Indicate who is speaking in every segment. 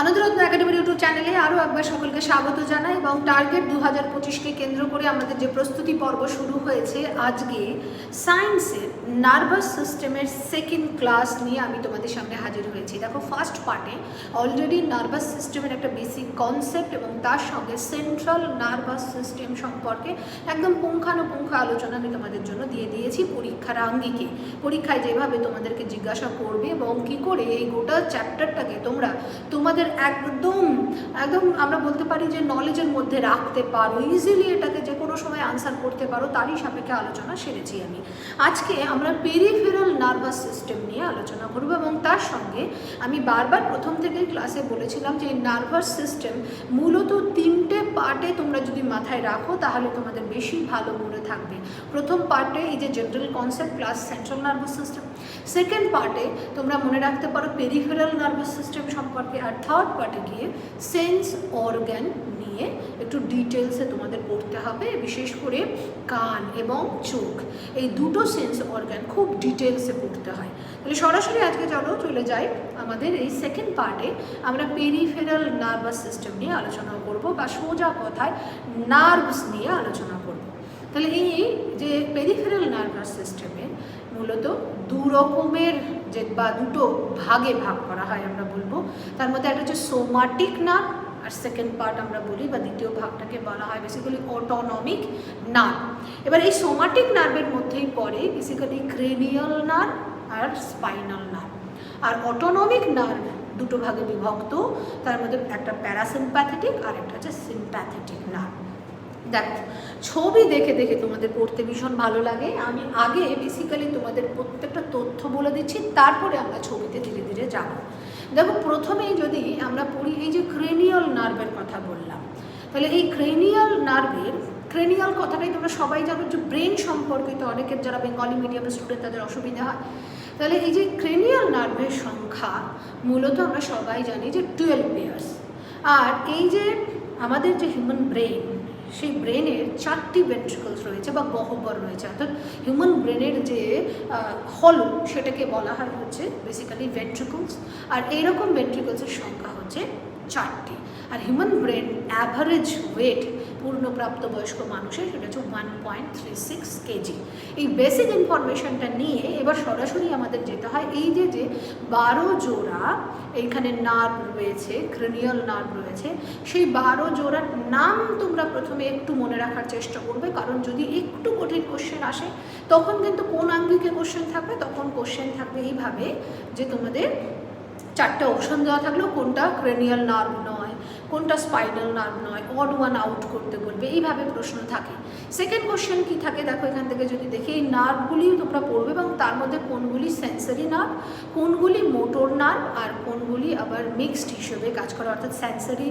Speaker 1: আনন্দরত্ন একাডেমির ইউটিউব চ্যানেলে আরও একবার সকলকে স্বাগত জানাই এবং টার্গেট দু হাজার পঁচিশকে কেন্দ্র করে আমাদের যে প্রস্তুতি পর্ব শুরু হয়েছে আজকে, সায়েন্সের নার্ভাস সিস্টেমের সেকেন্ড ক্লাস নিয়ে আমি তোমাদের সামনে হাজির হয়েছি। দেখো, ফার্স্ট পার্টে অলরেডি নার্ভাস সিস্টেমের একটা বেসিক কনসেপ্ট এবং তার সঙ্গে সেন্ট্রাল নার্ভাস সিস্টেম সম্পর্কে একদম পুঙ্খানুপুঙ্খ আলোচনা আমি তোমাদের জন্য দিয়ে দিয়েছি পরীক্ষার আঙ্গিকে। পরীক্ষায় যেভাবে তোমাদেরকে জিজ্ঞাসা করবে এবং কী করে এই গোটা চ্যাপ্টারটাকে তোমরা তোমাদের একদম একদম আমরা বলতে পারি যে নলেজের মধ্যে রাখতে পারো ইজিলি এটাকে যে কোনো সময় আনসার করতে পারো, তারই সাপেক্ষে আলোচনা সেরেছি আমি। আজকে আমরা পেরিফেরাল নার্ভাস সিস্টেম নিয়ে আলোচনা করব এবং তার সঙ্গে আমি বারবার প্রথম থেকেই ক্লাসে বলেছিলাম যে নার্ভাস সিস্টেম মূলত তিনটে পার্টে তোমরা যদি মাথায় রাখো, তাহলে তোমাদের বেশি ভালো মনে থাকবে। প্রথম পার্টে এই যে general concept plus central nervous system second পার্টে তোমরা মনে রাখতে পারো পেরিফেরাল নার্ভাস সিস্টেম সম্পর্কে, আর থার্ড পার্টে গিয়ে সেন্স অর্গ্যান নিয়ে একটু ডিটেলসে তোমাদের পড়তে হবে, বিশেষ করে কান এবং চোখ। এই দুটো সেন্স অর্গ্যান খুব ডিটেলসে পড়তে হয়। তাহলে সরাসরি আজকে চলো, চলে যাই আমাদের এই সেকেন্ড পার্টে আমরা পেরিফেরাল নার্ভাস সিস্টেম নিয়ে আলোচনা করব বা সোজা কথায় নার্ভস নিয়ে আলোচনা যে পেরিফেরাল নার্ভাস সিস্টেমে মূলত দু রকমের যে বা দুটো ভাগে ভাগ করা হয় আমরা বলব। তার মধ্যে একটা হচ্ছে সোমাটিক নার্ভ আর সেকেন্ড পার্ট আমরা বলি বা দ্বিতীয় ভাগটাকে বলা হয় বেসিক্যালি অটোনমিক নার্ভ এবার এই সোমাটিক নার্ভের মধ্যেই পড়ে বেসিক্যালি ক্রেনিয়াল নার্ভ আর স্পাইনাল নার্ভ আর অটোনমিক নার্ভ দুটো ভাগে বিভক্ত, তার মধ্যে একটা প্যারাসিম্প্যাথেটিক আর একটা হচ্ছে সিম্প্যাথেটিক নার্ভ দেখো, ছবি দেখে দেখে তোমাদের পড়তে ভীষণ ভালো লাগে। আমি আগে বেসিক্যালি তোমাদের প্রত্যেকটা তথ্য বলে দিচ্ছি, তারপরে আমরা ছবিতে ধীরে ধীরে যাব। দেখো, প্রথমেই যদি আমরা পড়ি এই যে ক্রেনিয়াল নার্ভের কথা বললাম, তাহলে এই ক্রেনিয়াল নার্ভের ক্রেনিয়াল কথাটাই তোমরা সবাই জানো যে ব্রেন সম্পর্কিত, অনেকের যারা বেঙ্গলি মিডিয়ামের স্টুডেন্ট তাদের অসুবিধা হয়। তাহলে এই যে ক্রেনিয়াল নার্ভের সংখ্যা, মূলত আমরা সবাই জানি যে টুয়েলভ ইয়ার্স আর এই যে আমাদের যে হিউম্যান ব্রেন সেই ব্রেনের চারটি ভেন্ট্রিকলস রয়েছে বা গহ্বর রয়েছে। অর্থাৎ হিউম্যান ব্রেনের যে হল সেটাকে বলা হয় হচ্ছে বেসিক্যালি ভেন্ট্রিকলস আর এইরকম ভেন্ট্রিকলসের সংখ্যা হচ্ছে চারটি। আর হিউম্যান ব্রেন অ্যাভারেজ ওয়েট পূর্ণপ্রাপ্ত বয়স্ক মানুষের, সেটা হচ্ছে one point three six kg এই বেসিক ইনফরমেশনটা নিয়ে এবার সরাসরি আমাদের যেতে হয় এই যে যে বারো জোড়া এইখানে নার্ভ রয়েছে ক্রিনিয়াল নার্ভ রয়েছে, সেই বারো জোড়ার নাম তোমরা প্রথমে একটু মনে রাখার চেষ্টা করবে। কারণ যদি একটু কঠিন কোশ্চেন আসে, তখন কিন্তু কোন আঙ্গিকে কোশ্চেন থাকবে? তখন কোশ্চেন থাকবে এইভাবে যে তোমাদের চারটে অপশন দেওয়া থাকলেও কোনটা ক্রেনিয়াল নার্ভ নয়, কোনটা স্পাইনাল নার্ভ নয় অড ওয়ান আউট করতে বলবে, এইভাবে প্রশ্ন থাকে। সেকেন্ড কোশ্চেন কি থাকে? দেখো এখান থেকে যদি দেখি, এই নার্ভগুলি তোমরা পড়বে এবং তার মধ্যে কোনগুলি সেন্সারি নার্ভ কোনগুলি মোটর নার্ভ আর কোনগুলি আবার মিক্সড হিসেবে কাজ করে। অর্থাৎ সেন্সারি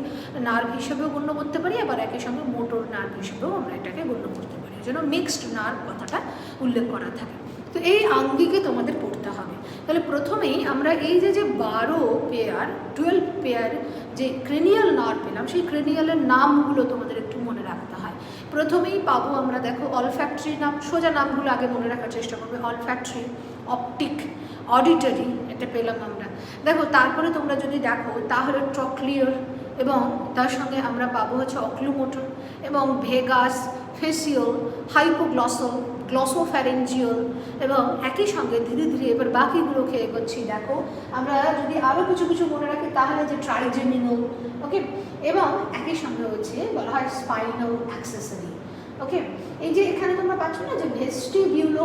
Speaker 1: নার্ভ হিসেবেও গণ্য করতে পারি, আবার একই সঙ্গে মোটর নার্ভ হিসেবেও আমরা এটাকে গণ্য করতে পারি। জন্য মিক্সড নার্ভ কথাটা উল্লেখ করা থাকে। তো এই আঙ্গিকে তোমাদের পড়তে হবে। তাহলে প্রথমেই আমরা এই যে যে বারো পেয়ার টুয়েলভ পেয়ার যে ক্রেনিয়াল নার্ভ পেলাম, সেই ক্রেনিয়ালের নামগুলো তোমাদের একটু মনে রাখতে হয়। প্রথমেই পাবো আমরা, দেখো অল অলফ্যাক্টরি নাম, সোজা নামগুলো আগে মনে রাখার চেষ্টা করবে। অলফ্যাক্টরি অপটিক অডিটরি এটা পেলাম আমরা। দেখো, তারপরে তোমরা যদি দেখো, তাহলে ট্রক্লিয়ার এবং তার সঙ্গে আমরা পাবো হচ্ছে অক্লুমোটর এবং ভেগাস ফেসিয়াল হাইপোগ্লসল গ্লসোফ্যারেঞ্জিয়াল এবং একই সঙ্গে ধীরে ধীরে এবার বাকিগুলোকে এগোচ্ছি। দেখো, আমরা যদি আরও কিছু কিছু মনে রাখি, তাহলে যে ট্রাইজেমিনাল ওকে এবং একই সঙ্গে হচ্ছে বলা হয় স্পাইনাল অ্যাক্সেসরি ওকে এই যে এখানে তোমরা পাচ্ছ না যে ভেস্টিবিউলো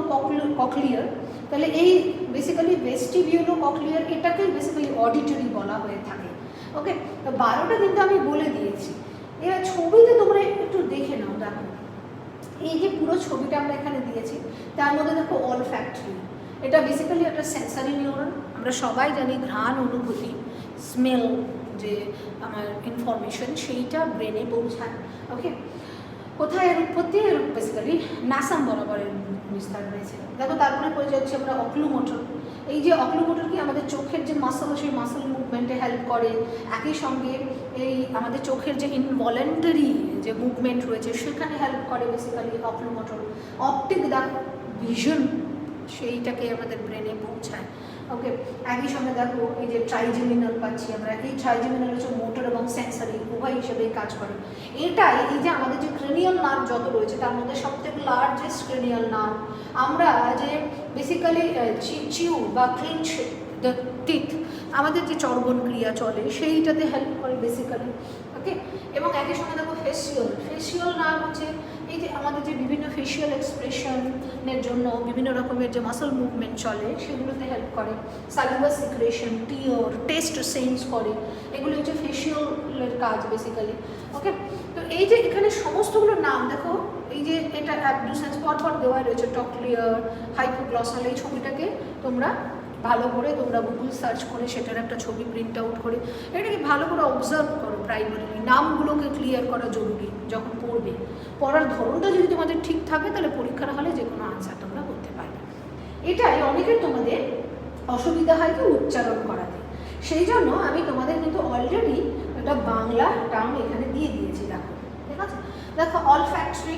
Speaker 1: ককলিয়ার তাহলে এই বেসিক্যালি ভেস্টিবিউলো ককলিয়ার এটাকে বেসিক্যালি অডিটরি বলা হয়ে থাকে ওকে তো বারোটা কিন্তু আমি বলে দিয়েছি। এবার ছবিতে তোমরা একটু দেখে নাও, দেখো। এই যে পুরো ছবিটা আমরা এখানে দিয়েছি, তার মধ্যে দেখো অল ফ্যাক্টরি এটা বেসিক্যালি একটা সেন্সারি নিউরন আমরা সবাই জানি ঘ্রাণ, অনুভূতি স্মেল যে আমার ইনফরমেশন সেইটা ব্রেনে পৌঁছায় ওকে কোথায় এর উৎপত্তি? বেসিক্যালি নাসাম বরাবরের বিস্তার রয়েছে দেখো তারপরে পরিচয় যাচ্ছে আমরা অক্লুমোটর এই যে অক্লুমোটর কি আমাদের চোখের যে মাসল সেই মাসল মুভমেন্টে হেল্প করে? একই সঙ্গে এই আমাদের চোখের যে ইনভলেন্টারি যে মুভমেন্ট রয়েছে, সেখানে হেল্প করে basically oculomotor optic the vision সেইটাকে আমাদের ব্রেনে পৌঁছায়। ওকে একই সঙ্গে দেখো, এই যে ট্রাইজেমিনাল পাচ্ছি আমরা, এই ট্রাইজেমিনাল হচ্ছে মোটর এবং সেন্সারি উভয় হিসেবে কাজ করে। এটাই, এই যে আমাদের যে ক্রেনিয়াল নার্ভ যত রয়েছে, তার মধ্যে সবথেকে লার্জেস্ট ক্রেনিয়াল নার্ভ আমরা যে বেসিক্যালি চিউ বা ক্লিনচ দ্য টিথ আমাদের যে চর্বণ ক্রিয়া চলে, সেইটাতে হেল্প করে বেসিক্যালি ওকে এবং একই সঙ্গে দেখো ফেসিয়াল ফেসিয়াল নার্ভ হচ্ছে এই যে আমাদের যে বিভিন্ন ফেসিয়াল এক্সপ্রেশনের জন্য বিভিন্ন রকমের যে মাসল মুভমেন্ট চলে, সেগুলোতে হেল্প করে। সালিভার সিক্রেশন টিওর টেস্ট সেন্স করে। এগুলো হচ্ছে ফেসিয়ালের কাজ বেসিক্যালি ওকে তো এই যে এখানে সমস্তগুলোর নাম, দেখো, এই যে এটা অ্যাবডুসেন্স পর পর দেওয়া রয়েছে টকলিয়ার হাইপোগ্লসাল এই ছবিটাকে তোমরা ভালো করে তোমরা গুগল সার্চ করে সেটার একটা ছবি প্রিন্ট আউট করে এটাকে ভালো করে অবজার্ভ করো প্রাইমারিলি নামগুলোকে ক্লিয়ার করা জরুরি যখন পড়বে। পড়ার ধরনটা যদি তোমাদের ঠিক থাকে তাহলে পরীক্ষার হলে যে কোনো আনসার তোমরা করতে পারবে। এটাই অনেকের তোমাদের অসুবিধা হয় কি উচ্চারণ করাতে। সেই জন্য আমি তোমাদের কিন্তু অলরেডি একটা বাংলা টার্ম এখানে দিয়ে দিয়েছি, দেখো। ঠিক আছে? দেখো অল ফ্যাক্টরি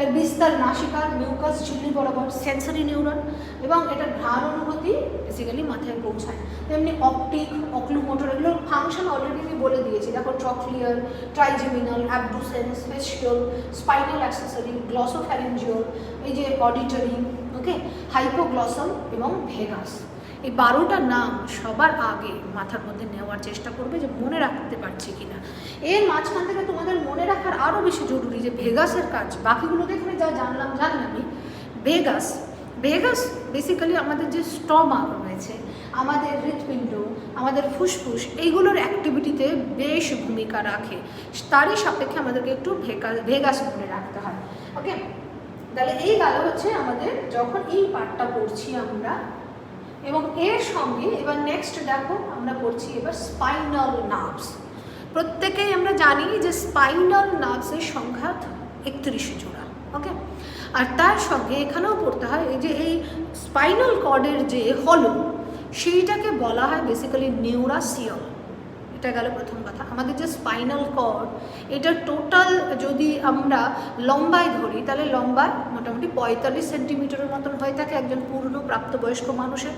Speaker 1: এর বিস্তার নাসিকার মিউকাস ঝিল্লি বরাবর সেন্সারি নিউরন এবং এটার ঘ্রাণ অনুভূতি বেসিক্যালি মাথায় পৌঁছায়। তেমনি অপটিক অক্লুমোটর এগুলোর ফাংশন অলরেডি আমি বলে দিয়েছি। দেখো trochlear trigeminal abducens facial spinal accessory glossopharyngeal এই যে অডিটরি ওকে হাইপোগ্লসম এবং ভেগাস এই বারোটা নাম সবার আগে মাথার মধ্যে নেওয়ার চেষ্টা করবে যে মনে রাখতে পারছি কিনা। এর মাঝখান থেকে তোমাদের মনে রাখার আরও বেশি জরুরি যে ভেগাসের কাজ। বাকিগুলো দেখে যা জানলাম জানি আমি ভেগাস ভেগাস বেসিক্যালি আমাদের যে স্টমাক রয়েছে, আমাদের হৃৎপিণ্ড, আমাদের ফুসফুস, এইগুলোর অ্যাক্টিভিটিতে বেশ ভূমিকা রাখে। তারই সাপেক্ষে আমাদেরকে একটু ভেগাস ভেগাস মনে রাখতে হয়। ওকে তাহলে এই গেল হচ্ছে আমাদের যখন এই পার্টটা পড়ছি আমরা, এবং এর সঙ্গে এবার নেক্সট দেখো, আমরা পড়ছি এবার স্পাইনাল নার্ভস প্রত্যেকেই আমরা জানি যে স্পাইনাল নার্ভসের সংখ্যা একত্রিশে জোড়া ওকে আর তার সঙ্গে এখানেও পড়তে হয় এই যে এই স্পাইনাল কর্ডের যে হলো, সেইটাকে বলা হয় বেসিক্যালি নিউরাসিয়ল এটা গেল প্রথম কথা। আমাদের যে স্পাইনাল কর্ড এটা টোটাল যদি আমরা লম্বায় ধরি, তাহলে লম্বায় মোটামুটি পঁয়তাল্লিশ সেন্টিমিটারের মতন হয়ে থাকে একজন পূর্ণ প্রাপ্তবয়স্ক মানুষের।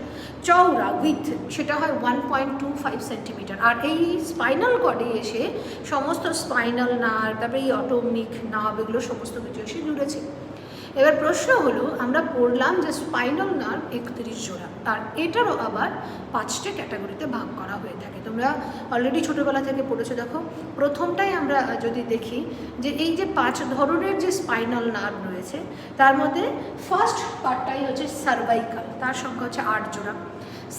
Speaker 1: চওড়া উইথ সেটা হয় one point two five centimetre আর এই স্পাইনাল কর্ডে এসে সমস্ত স্পাইনাল নার্ভ তারপরে এই অটোমিক নার্ভ এগুলো সমস্ত কিছু এসে জুড়েছে। এবার প্রশ্ন হলো, আমরা পড়লাম যে স্পাইনাল নার্ভ একত্রিশ জোড়া আর এটারও আবার পাঁচটা ক্যাটাগরিতে ভাগ করা হয়ে থাকে। তোমরা অলরেডি ছোটোবেলা থেকে পড়েছো, দেখো। প্রথমটাই আমরা যদি দেখি যে এই যে পাঁচ ধরনের যে স্পাইনাল নার্ভ রয়েছে, তার মধ্যে ফার্স্ট পার্টটাই হচ্ছে সার্ভাইকাল, তার সংখ্যা হচ্ছে আট জোড়া।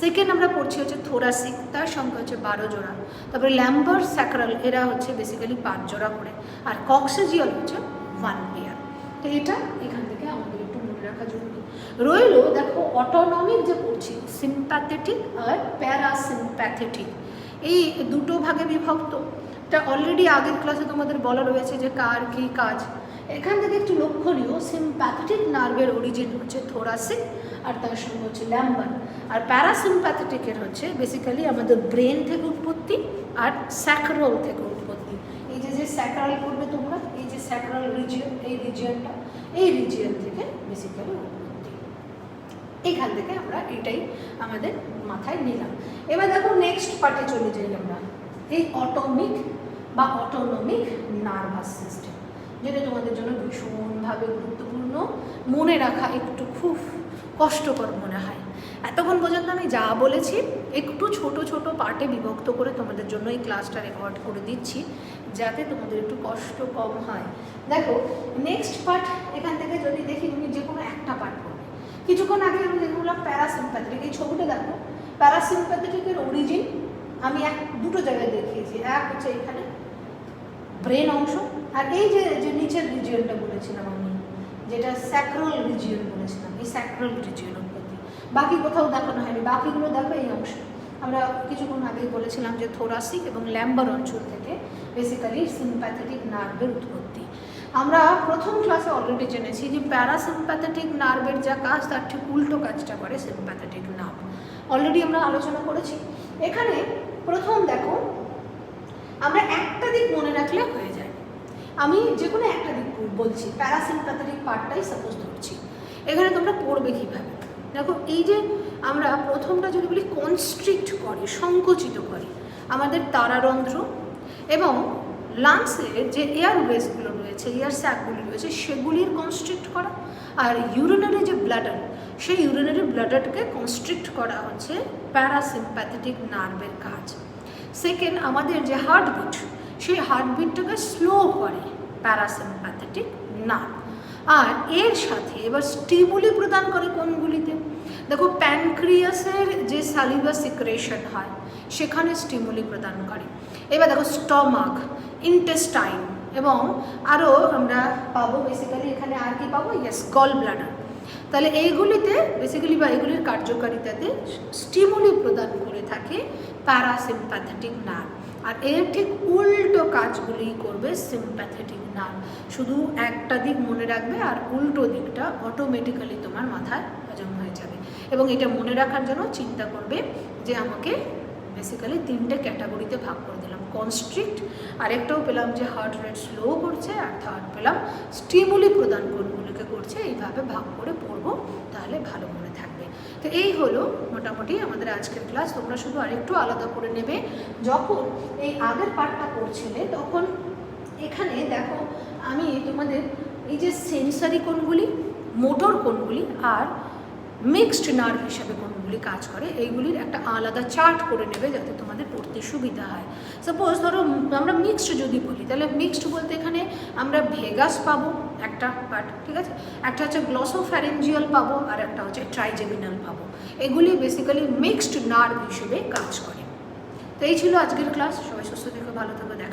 Speaker 1: সেকেন্ড আমরা পড়ছি হচ্ছে থোরাসিক, তার সংখ্যা হচ্ছে বারো জোড়া। তারপরে ল্যাম্বার স্যাক্রাল, এরা হচ্ছে বেসিক্যালি পাঁচ জোড়া করে। আর কক্সেজিয়াল হচ্ছে ওয়ান পেয়ার তো এটা এখান থেকে আমাদের একটু মনে রাখা জরুরি। রইল দেখো অটোনমিক যে পড়ছি সিম্প্যাথেটিক আর প্যারাসিম্প্যাথেটিক এই দুটো ভাগে বিভক্ত। এটা অলরেডি আগের ক্লাসে তোমাদের বলা রয়েছে যে কার কী কাজ। এখান থেকে একটু লক্ষণীয় সিম্প্যাথেটিক নার্ভের অরিজিন হচ্ছে থোরাসিক আর তার সঙ্গে হচ্ছে ল্যাম্বার আর প্যারাসিম্প্যাথেটিকের হচ্ছে বেসিক্যালি আমাদের ব্রেন থেকে উৎপত্তি আর স্যাক্রল থেকে উৎপত্তি। এই যে যে স্যাক্রাল করবে তোমরা স্যাক্রাল রিজিয়ন এই রিজিয়নটা এই রিজিয়ন থেকে বেসিক্যালি উৎপত্তি এখান থেকে আমরা এটাই আমাদের মাথায় নিলাম। এবার দেখো নেক্সট পার্টে চলে যাই আমরা। এই অটোমিক বা অটোনমিক নার্ভাস সিস্টেম যেটা তোমাদের জন্য ভীষণভাবে গুরুত্বপূর্ণ। মনে রাখা একটু খুব কষ্টকর মনে হয়। এতক্ষণ পর্যন্ত আমি যা বলেছি, একটু ছোট ছোট পার্টে বিভক্ত করে তোমাদের জন্য এই ক্লাসটা রেকর্ড করে দিচ্ছি। যাতে তোমাদের একটু কষ্ট কম হয়। দেখো নেক্সট পার্ট এখান থেকে যদি দেখি তুমি যে কোনো একটা পার্ট করবে কিছুক্ষণ আগে আমি দেখলাম প্যারাসিম্প্যাথেটিক এই ছবিটা দেখো প্যারাসিম্প্যাথেটিকের অরিজিন আমি এক, দুটো জায়গায় দেখিয়েছি। এক হচ্ছে এখানে ব্রেন অংশ, আর এই যে যে নিচের রিজিয়নটা বলেছিলাম আমি, যেটা স্যাক্রোল রিজিয়ন বলেছিলাম, এই স্যাক্রোল রিজিয়ন বাকি কোথাও দেখানো হয়নি, বাকিগুলো দেখো এই অংশ। আমরা কিছুক্ষণ আগেই বলেছিলাম যে থোরাসিক এবং ল্যাম্বার অঞ্চল থেকে বেসিক্যালি সিম্প্যাথেটিক নার্ভের উৎপত্তি। আমরা প্রথম ক্লাসে অলরেডি জেনেছি যে প্যারাসিম্প্যাথেটিক নার্ভের যা কাজ, তার ঠিক উল্টো কাজটা করে সিম্প্যাথেটিক নার্ভ অলরেডি আমরা আলোচনা করেছি। এখানে প্রথম দেখো, আমরা একটা দিক মনে রাখলে হয়ে যায়। আমি যে কোনো একটা দিক বলছি প্যারাসিম্প্যাথেটিক পার্টটাই সাপোজ ধরছি। এখানে তোমরা পড়বে কীভাবে? দেখো, এই যে আমরা প্রথমটা যদি বলি কনস্ট্রিক্ট করে, সংকুচিত করে। আমাদের তারারন্ধ্র এবং লাংসের যে এয়ার ওয়েসগুলো রয়েছে এয়ার স্যাকগুলি রয়েছে, সেগুলির কনস্ট্রিক্ট করা। আর ইউরিনারি যে ব্লাডার সেই ইউরিনারি ব্লাডারকে কনস্ট্রিক্ট করা হচ্ছে প্যারাসিম্প্যাথেটিক নার্ভের কাজ। সেকেন্ড আমাদের যে হার্টবিট সেই হার্টবিটটাকে স্লো করে প্যারাসিম্প্যাথেটিক নার্ভ আর এর সাথে এবার স্টিমুলি প্রদান করে কোনগুলিতে? দেখো প্যানক্রিয়াসের যে সালিভার সিক্রেশন হয়, সেখানে স্টিমুলি প্রদান করে। এবার দেখো স্টমাক ইন্টেস্টাইন এবং আরও আমরা পাবো বেসিক্যালি এখানে আর কি পাবো? ইয়েস গল ব্লাডার তাহলে এইগুলিতে বেসিক্যালি বা এগুলির কার্যকারিতাতে স্টিমুলি প্রদান করে থাকে প্যারাসিম্প্যাথেটিক নার্ভ আর এর ঠিক উল্টো কাজগুলি করবে সিম্প্যাথেটিক নার্ভ শুধু একটা দিক মনে রাখবে আর উল্টো দিকটা অটোমেটিক্যালি তোমার মাথায় হজম হয়ে যাবে। এবং এটা মনে রাখার জন্য চিন্তা করবে যে আমাকে বেসিক্যালি তিনটে ক্যাটাগরিতে ভাগ করে দিলাম। কনস্ট্রিক্ট আরেকটাও পেলাম যে হার্ট রেট স্লো করছে, আর থার্ড পেলাম স্টিমুলি প্রদান কোনগুলোকে করছে, এইভাবে ভাগ করে পড়ব, তাহলে ভালো মনে থাকবে। তো এই হলো মোটামুটি আমাদের আজকের ক্লাস। তোমরা শুধু আরেকটু আলাদা করে নেবে। যখন এই আগের পার্টটা করছিলে তখন এখানে দেখো আমি তোমাদের এই যে সেন্সারি কোনগুলি মোটর কোনগুলি আর মিক্সড নার্ভ হিসাবে কোনগুলি কাজ করে, এইগুলির একটা আলাদা চার্ট করে নেবে যাতে তোমাদের পড়তে সুবিধা হয়। সাপোজ ধরো, আমরা মিক্সড যদি বলি, তাহলে মিক্সড বলতে এখানে আমরা ভেগাস পাবো একটা পার্ট ঠিক আছে? একটা হচ্ছে গ্লসোফ্যারেঞ্জিয়াল পাবো আর একটা হচ্ছে ট্রাইজেমিনাল পাবো। এগুলি বেসিক্যালি মিক্সড নার্ভ হিসেবে কাজ করে। তো এই ছিল আজকের ক্লাস সবাই সুস্থ থেকে, ভালো থাকো, দেখা